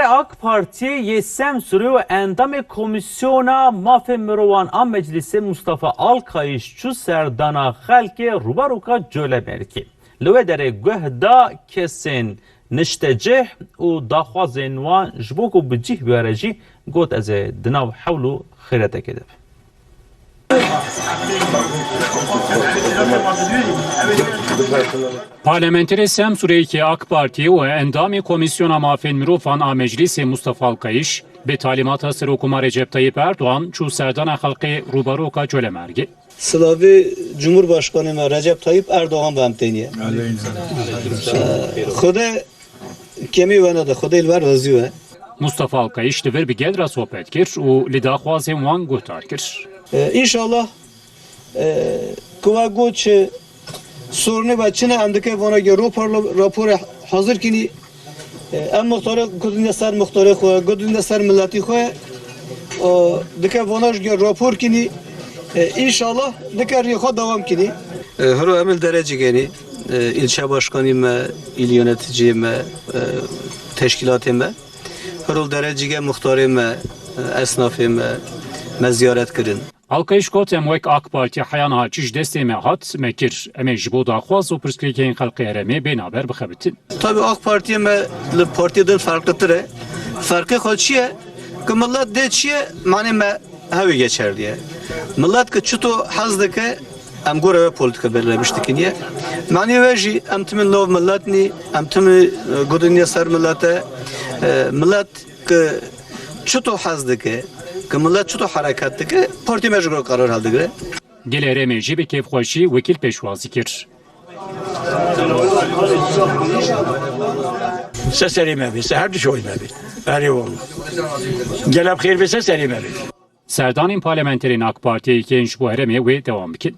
AK Parti yesem sürü ve endamı komisyona mafya mirovan an meclisi Mustafa Alkayış çu serdana halke rubaruka cöle berki. Lwe dere guhda kesin niştecih u daxwazên wan ji bo ku bi cih bere jî got ez ê di nav hewl û Parlamenteri sem Süreyki AK Parti ve Endami Komisyona Mafen Mirofan A Meclisi Mustafa Alkayış ve talimata Serokuma Recep Tayyip Erdoğan Çu Serdana Halkı Rubaroka Cölemergi. Slavi Cumhurbaşkanı ve Recep Tayyip Erdoğan ve Amteniye. Kode kemi ve ne de ilver razı ve. Mustafa Alkayış devir bir gelra sohbet kir u lidahuazem van guhtar. E, inşallah kuva goç sorunu ve Çin'e emdike vana ge rapor raporu hazır kini em muhtarı gudunde ser muhtarı xwe gudunde ser milleti xwe dike vana ge rapor kini İnşallah dike riha devam kini. Hero emil derece geni ilçe başkanıyım, il yöneticiyim, teşkilatım. Hero derecege muhtarım, esnafım, me ziyaret kirin. Alkayış got em wek AK Parti hayan haçiş destê hat mekir em ê ji bo daxwaz û pirsgirêkên xelqê herêmê bênaber bixebitin. Tabii AK Parti'ye me li partiyeden farklıdır. e. Farkı xwe çiye? Ki millet de çiye mani me hevi geçer diye. Millet ki çuto hez dike em gore ve politika belirlemiştik niye? Mani ve jî em timin lov millet ni, em timi gudunye ser millete, e, millet ki çuto hez ki millet çuto hareket dike, parti mecbur karar haldigire. Gel herêmê jî bi kêfxweşî wekîl pêşwazî kir. Se serime bi, se her diş oyma bi. Eyvallah. Gelip xeyr bi se serime bi. Serdanên parlamenterên AK yên ji bo herêmê wê dewam bikin.